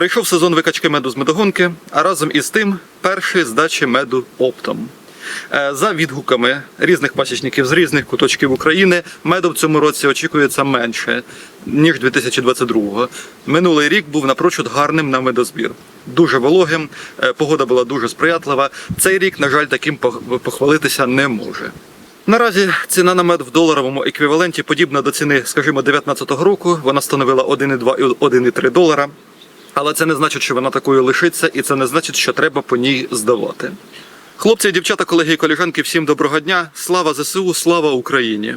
Прийшов сезон викачки меду з медогонки, а разом із тим перші здачі меду оптом. Е, За відгуками різних пасічників з різних куточків України, меду в цьому році очікується менше, ніж 2022-го. Минулий рік був напрочуд гарним на медозбір. Дуже вологим, е, погода була дуже сприятлива. Цей рік, на жаль, таким похвалитися не може. Наразі ціна на мед в доларовому еквіваленті подібна до ціни, скажімо, 2019 року. Вона становила 1,2 і 1,3 долара. Але це не значить, що вона такою лишиться, і це не значить, що треба по ній здавати. Хлопці дівчата, колеги і колежанки, всім доброго дня. Слава ЗСУ, слава Україні!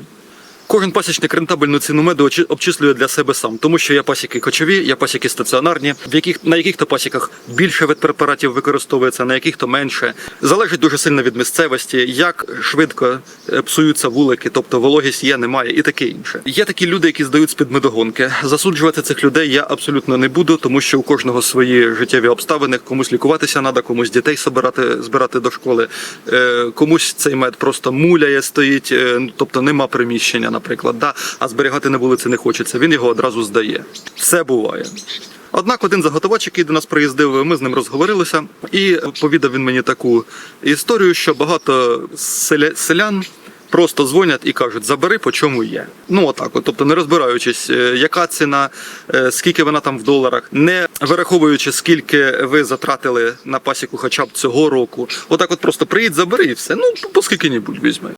Кожен пасічник рентабельну ціну меду обчислює для себе сам, тому що є пасіки кочові, є пасіки стаціонарні, в яких на яких-то пасіках більше ветпрепаратів використовується, на яких-то менше. Залежить дуже сильно від місцевості, як швидко е, псуються вулики, тобто вологість є, немає і таке інше. Є такі люди, які здають з-під медогонки. Засуджувати цих людей я абсолютно не буду, тому що у кожного свої життєві обставини. Комусь лікуватися треба, комусь дітей збирати, збирати до школи, е, комусь цей мед просто муляє, стоїть, е, тобто нема приміщення, наприклад, да, а зберігати на вулиці не хочеться. Він його одразу здає. Все буває. Однак один заготовач, який до нас приїздив, ми з ним розговорилися, і повідав він мені таку історію, що багато селян. Просто дзвонять і кажуть, забери по чому є. Ну отак, от, тобто не розбираючись, е, яка ціна, е, скільки вона там в доларах, не вираховуючи, скільки ви затратили на пасіку хоча б цього року. Отак, от просто приїдь, забери і все. Ну, по скільки-небудь візьми.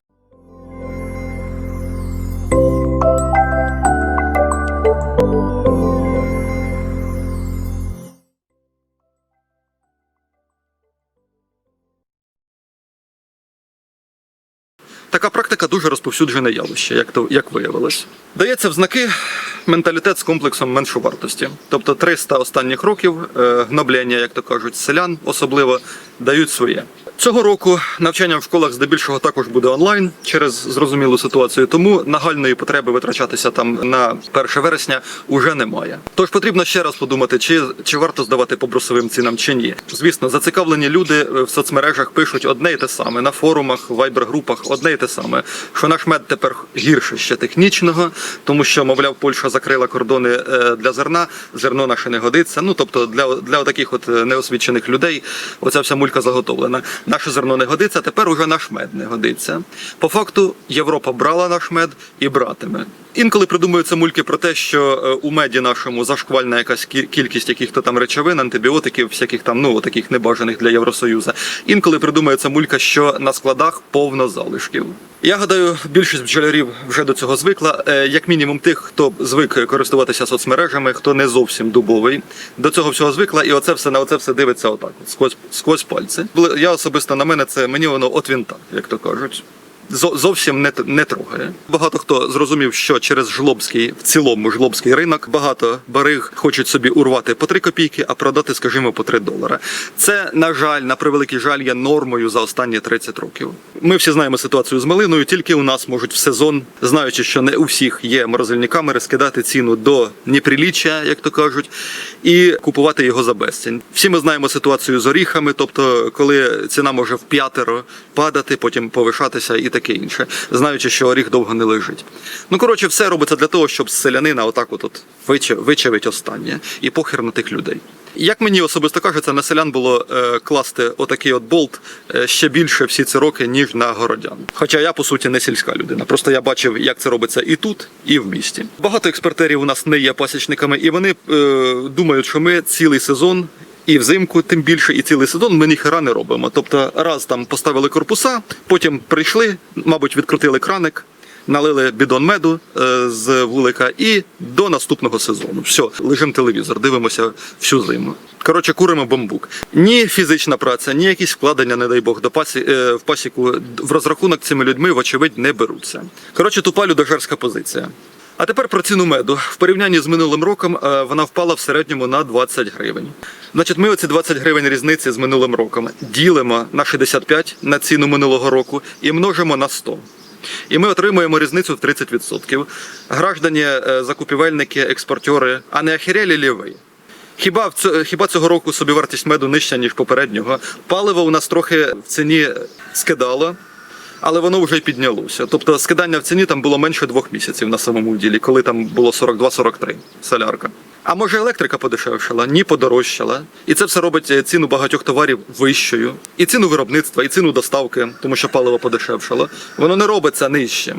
Така практика дуже розповсюджене явище, як то як виявилось. Дається в знаки менталітет з комплексом меншовартості. Тобто 300 останніх років е, гноблення, як то кажуть, селян особливо дають своє. Цього року навчання в школах здебільшого також буде онлайн через зрозумілу ситуацію, тому нагальної потреби витрачатися там на 1 вересня уже немає. Тож потрібно ще раз подумати, чи, чи варто здавати по брусовим цінам чи ні. Звісно, зацікавлені люди в соцмережах пишуть одне і те саме на форумах, вайбер-групах одне і те саме, що наш мед тепер гірше ще технічного, тому що, мовляв, Польща закрила кордони е, для зерна, зерно наше не годиться. Ну тобто для, для таких от е, неосвічених людей оця вся мулька заготовлена. Наше зерно не годиться, тепер уже наш мед не годиться. По факту Європа брала наш мед і братиме. Інколи придумуються мульки про те, що е, у меді нашому зашквальна якась кількість яких-то там речовин, антибіотиків, всяких там ну таких небажаних для Євросоюзу. Інколи придумується мулька, що на складах повно залишків. Я гадаю, більшість бджолярів вже до цього звикла. Е, Як мінімум, тих, хто звик користуватися соцмережами, хто не зовсім дубовий, до цього всього звикла, і оце все на оце все дивиться отак, от, сквозь, сквозь пальці. Я особисто на мене це мені воно от він так, як то кажуть. Зо- зовсім не, не трогає. Багато хто зрозумів, що через жлобський, в цілому жлобський ринок, багато бариг хочуть собі урвати по 3 копійки, а продати, скажімо, по 3 долари. Це, на жаль, на превеликий жаль, є нормою за останні 30 років. Ми всі знаємо ситуацію з малиною, тільки у нас можуть в сезон, знаючи, що не у всіх є морозильні камери, скидати ціну до неприліччя, як то кажуть, і купувати його за безцінь. Всі ми знаємо ситуацію з оріхами, тобто коли ціна може в п'ятеро падати, потім повишатися і таке інше, знаючи, що оріх довго не лежить. Ну коротше, все робиться для того, щоб селянина отак от, вичавить останнє і похер на тих людей. Як мені особисто кажеться, на селян було е, класти отакий от болт е, ще більше всі ці роки, ніж на городян. Хоча я по суті не сільська людина. Просто я бачив, як це робиться і тут, і в місті. Багато експортерів у нас не є пасічниками, і вони е, думають, що ми цілий сезон. І взимку, тим більше, і цілий сезон ми ніхера не робимо. Тобто, раз там поставили корпуса, потім прийшли, мабуть, відкрутили краник, налили бідон меду е, з вулика і до наступного сезону. Все, лежимо телевізор, дивимося всю зиму. Коротше, куримо бамбук. Ні фізична праця, ні якісь вкладення, не дай Бог, до пасі, е, в пасіку в розрахунок цими людьми, вочевидь, не беруться. Коротше, тупа людожерська позиція. А тепер про ціну меду. В порівнянні з минулим роком е, вона впала в середньому на 20 гривень. Значить, ми оці 20 гривень різниці з минулим роком ділимо на 65 на ціну минулого року і множимо на 100. І ми отримуємо різницю в 30%. Граждані, е, закупівельники, експортери, а не охерелі лі? Хіба хіба цього року собівартість меду нижча, ніж попереднього? Паливо у нас трохи в ціні скидало, але воно вже піднялося. Тобто скидання в ціні там було менше двох місяців на самому ділі, коли там було 42-43 солярка. А може електрика подешевшала? Ні, подорожчала. І це все робить е, ціну багатьох товарів вищою. І ціну виробництва, і ціну доставки, тому що паливо подешевшало. Воно не робиться нижчим.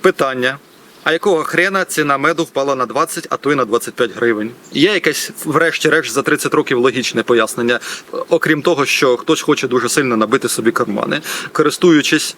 Питання. А якого хрена ціна меду впала на 20, а то й на 25 гривень? Є якесь, врешті-решт, за 30 років логічне пояснення, окрім того, що хтось хоче дуже сильно набити собі кармани, користуючись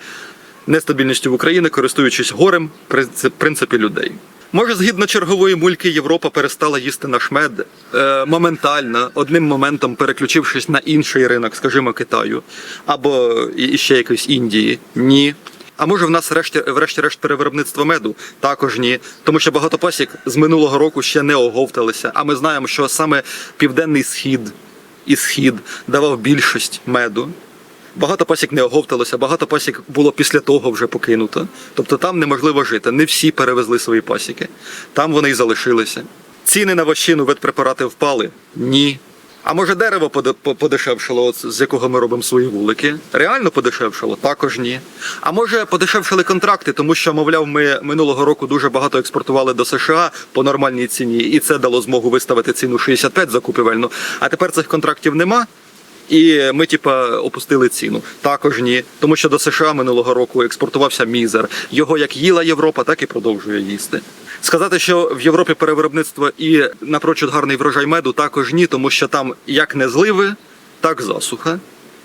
нестабільністю в Україні, користуючись горем, в принципі, людей. Може, згідно чергової мульки, Європа перестала їсти наш мед е, моментально, одним моментом переключившись на інший ринок, скажімо, Китаю, або і ще якоїсь Індії. Ні. А може в нас решті, врешті-решт перевиробництво меду? Також ні. Тому що багато пасік з минулого року ще не оговталися. А ми знаємо, що саме південний схід і схід давав більшість меду. Багато пасік не оговталося, багато пасік було після того вже покинуто. Тобто там неможливо жити. Не всі перевезли свої пасіки. Там вони й залишилися. Ціни на вощину ветпрепарати впали? Ні. А може дерево поде- по- подешевшало, от з якого ми робимо свої вулики? Реально подешевшало? Також ні. А може подешевшили контракти, тому що, мовляв, ми минулого року дуже багато експортували до США по нормальній ціні, і це дало змогу виставити ціну 65 за купівельну. А тепер цих контрактів нема. І ми, типа, опустили ціну. Також ні, тому що до США минулого року експортувався мізер. Його як їла Європа, так і продовжує їсти. Сказати, що в Європі перевиробництво і напрочуд гарний врожай меду, також ні, тому що там як не зливи, так засуха.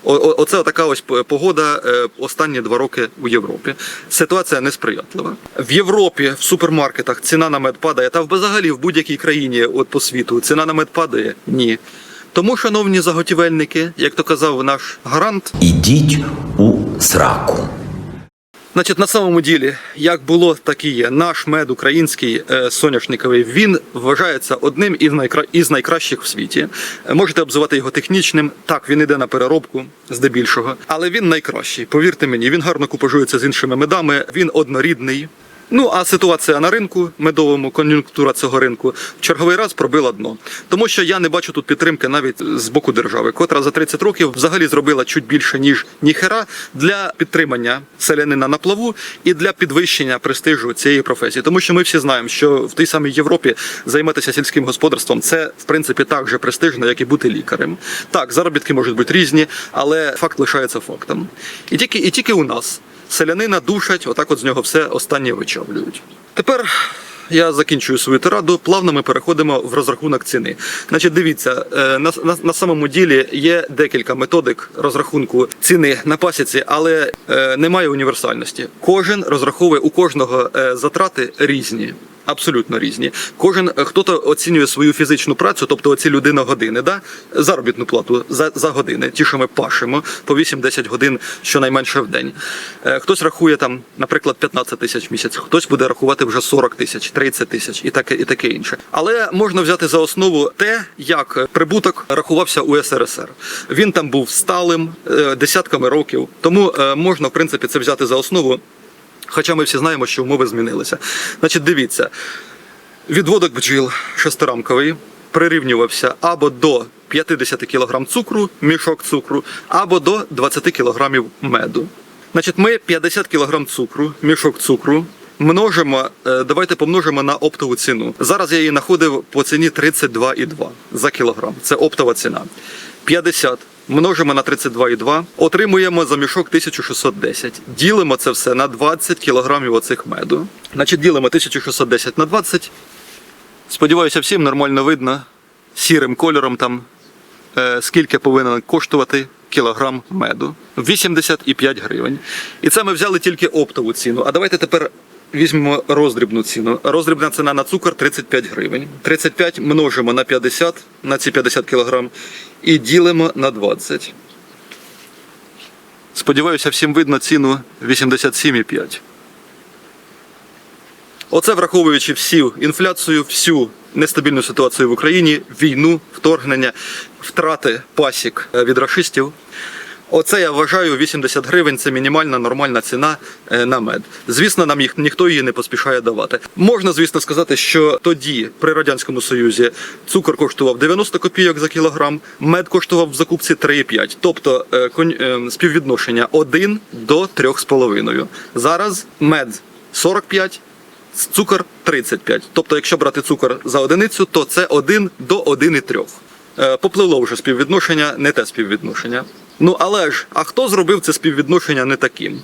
Оце така ось погода е, останні два роки у Європі. Ситуація несприятлива. В Європі в супермаркетах ціна на мед падає, та взагалі в будь-якій країні от по світу ціна на мед падає? Ні. Тому, шановні заготівельники, як то казав наш гарант, Ідіть у сраку. Значить, на самому ділі, як було, так і є. Наш мед український е, соняшниковий він вважається одним із, найкра... із найкращих в світі. Е, Можете обзивати його технічним. Так, він іде на переробку здебільшого, але він найкращий. Повірте мені, він гарно купажується з іншими медами. Він однорідний. Ну а ситуація на ринку медовому, кон'юнктура цього ринку в черговий раз пробила дно. Тому що я не бачу тут підтримки навіть з боку держави, котра за 30 років взагалі зробила чуть більше ніж ніхера для підтримання селянина на плаву і для підвищення престижу цієї професії. Тому що ми всі знаємо, що в тій самій Європі займатися сільським господарством це в принципі так же престижно, як і бути лікарем. Так, заробітки можуть бути різні, але факт лишається фактом. І тільки і тільки у нас селянина душать, отак от з нього все останнє вичавлюють. Тепер я закінчую свою тираду. Плавно ми переходимо в розрахунок ціни. Значить, дивіться, е, на, на, на самому ділі є декілька методик розрахунку ціни на пасіці, але е, немає універсальності. Кожен розраховує у кожного е, затрати різні. Абсолютно різні. Кожен е, хто-то оцінює свою фізичну працю, тобто оці людина години, да? заробітну плату за, за години, ті, що ми пашемо по 8-10 годин щонайменше в день. Е, Хтось рахує там, наприклад, 15 тисяч в місяць, хтось буде рахувати вже 40 тисяч, 30 тисяч і таке, і таке інше. Але можна взяти за основу те, як прибуток рахувався у СРСР. Він там був сталим е, десятками років, тому можна в принципі це взяти за основу. Хоча ми всі знаємо, що умови змінилися. Значить, дивіться, відводок бджіл шестирамковий прирівнювався або до 50 кг цукру, мішок цукру, або до 20 кг меду. Значить, ми 50 кг цукру, мішок цукру. Множимо, е, давайте помножимо на оптову ціну. Зараз я її знаходив по ціні 32,2 за кілограм. Це оптова ціна. 50 множимо на 32,2, отримуємо за мішок 1610. Ділимо це все на 20 кілограмів оцих меду. Значить, ділимо 1610 на 20. Сподіваюся, всім нормально видно сірим кольором там, е, скільки повинен коштувати кілограм меду. 85 гривень. І це ми взяли тільки оптову ціну. А давайте тепер візьмемо роздрібну ціну. Роздрібна ціна на цукор 35 гривень. 35 множимо на 50, на ці 50 кілограм, і ділимо на 20. Сподіваюся, всім видно ціну 87,5. Оце враховуючи всю інфляцію, всю нестабільну ситуацію в Україні, війну, вторгнення, втрати пасік е, від рашистів. Оце я вважаю 80 гривень це мінімальна нормальна ціна е, на мед. Звісно, нам їх ніхто її не поспішає давати. Можна, звісно, сказати, що тоді при радянському союзі цукор коштував 90 копійок за кілограм, мед коштував в закупці 3,5. Тобто е, е, співвідношення 1 до 3,5. Зараз мед 45, цукор 35. Тобто, якщо брати цукор за одиницю, то це 1 до 1,3. Е, Попливло вже співвідношення, не те співвідношення. Ну але ж, а хто зробив це співвідношення не таким?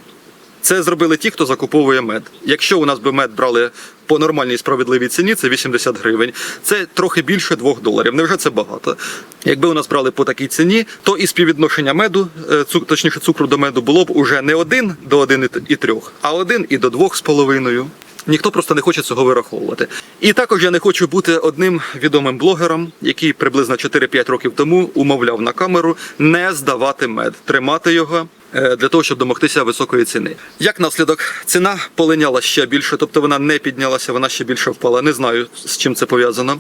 Це зробили ті, хто закуповує мед. Якщо у нас би мед брали по нормальній справедливій ціні, це 80 гривень. Це трохи більше 2 доларів. Невже це багато? Якби у нас брали по такій ціні, то і співвідношення меду, е, точніше цукру до меду, було б уже не 1 до 1,3, а 1 і до 2,5. Ніхто просто не хоче цього вираховувати. І також я не хочу бути одним відомим блогером, який приблизно 4-5 років тому умовляв на камеру не здавати мед, тримати його. Е, Для того щоб домогтися високої ціни, як наслідок, ціна полиняла ще більше, тобто вона не піднялася, вона ще більше впала. Не знаю з чим це пов'язано.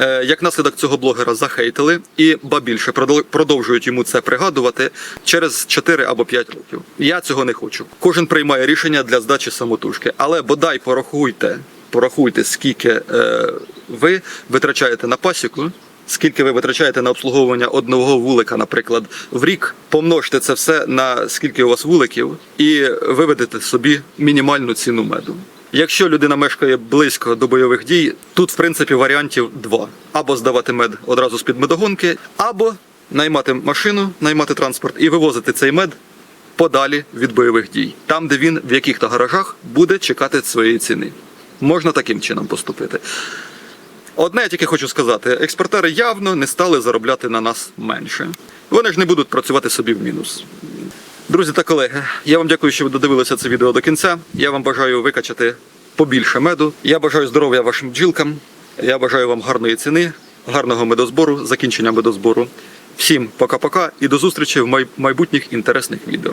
Е, Як наслідок цього блогера захейтили і ба більше продовжують йому це пригадувати через 4 або 5 років. Я цього не хочу. Кожен приймає рішення для здачі самотужки, але бодай порахуйте, порахуйте, скільки е, ви витрачаєте на пасіку. Скільки ви витрачаєте на обслуговування одного вулика, наприклад, в рік, помножте це все на скільки у вас вуликів, і виведете собі мінімальну ціну меду. Якщо людина мешкає близько до бойових дій, тут в принципі варіантів два: або здавати мед одразу з під медогонки, або наймати машину, наймати транспорт і вивозити цей мед подалі від бойових дій, там, де він в яких-то гаражах буде чекати своєї ціни. Можна таким чином поступити. Одне я тільки хочу сказати: експортери явно не стали заробляти на нас менше. Вони ж не будуть працювати собі в мінус. Друзі та колеги, я вам дякую, що ви додивилися це відео до кінця. Я вам бажаю викачати побільше меду. Я бажаю здоров'я вашим бджілкам. Я бажаю вам гарної ціни, гарного медозбору, закінчення медозбору. Всім пока-пока і до зустрічі в майбутніх інтересних відео.